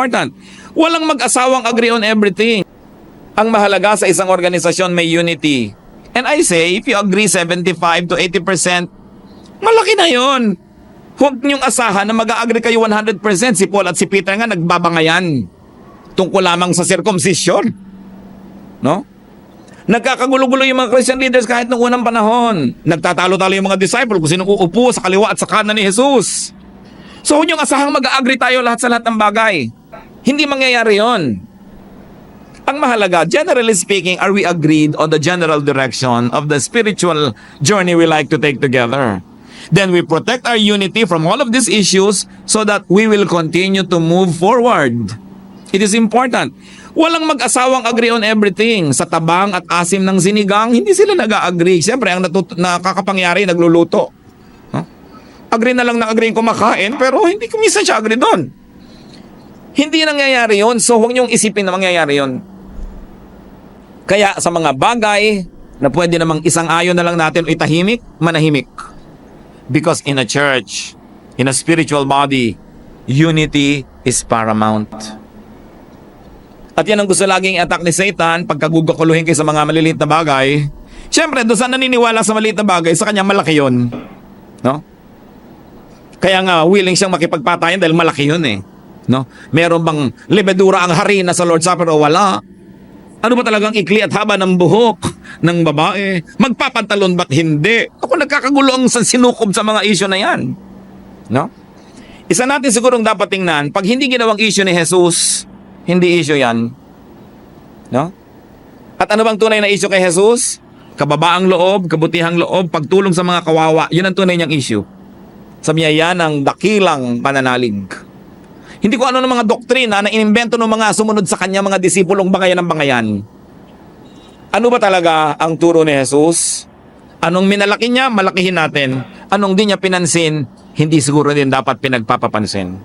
important. Walang mag-asawang agree on everything. Ang mahalaga sa isang organisasyon may unity. And I say, if you agree 75 to 80%, malaki na yon. Huwag niyong asahan na mag-agree kayo 100%. Si Paul at si Peter nga nagbabangayan tungkol lamang sa circumcision. No? Nagkakagulo-gulo yung mga Christian leaders kahit nung unang panahon. Nagtatalo-talo yung mga disciple kung sino uupo sa kaliwa at sa kanan ni Jesus. So huwag niyong asahang mag-agree tayo lahat sa lahat ng bagay. Hindi mangyayari yon. Ang mahalaga, generally speaking, are we agreed on the general direction of the spiritual journey we like to take together? Then we protect our unity from all of these issues so that we will continue to move forward. It is important. Walang mag-asawang agree on everything. Sa tabang at asim ng sinigang, hindi sila nag-agree. Siyempre, ang natut- nakakapangyari, nagluluto. Huh? Agree na lang na agree kumakain, pero hindi kumisa siya agree doon. Hindi nangyayari yon so huwag niyong isipin na mangyayari yon Kaya sa mga bagay na pwede namang isang ayon na lang natin o itahimik, manahimik. Because in a church, in a spiritual body, unity is paramount. At yan ang gusto laging attack ni Satan pagkagugakuluhin kayo sa mga maliliit na bagay. Siyempre, doon sa naniniwala sa maliit na bagay, sa kanya malaki yun. No? Kaya nga, willing siyang makipagpatayan dahil malaki yun eh. No? Meron bang lebedura ang harina sa Lord's Supper o wala? Ano ba talagang ikli at haba ng buhok ng babae? Magpapantalon ba't hindi? Ako nagkakagulo ang sa- sinukob sa mga issue na yan. No? Isa natin sigurong dapat tingnan, pag hindi ginawang issue ni Jesus, hindi issue yan. No? At ano bang tunay na issue kay Jesus? Kababaang loob, kabutihang loob, pagtulong sa mga kawawa. Yun ang tunay niyang issue. Sabi niya, yan ang dakilang pananalig. Hindi ko ano ng mga doktrina na inimbento ng mga sumunod sa kanya mga disipulong bangayan ng bangayan. Ano ba talaga ang turo ni Jesus? Anong minalaki niya, malakihin natin. Anong di niya pinansin, hindi siguro din dapat pinagpapapansin.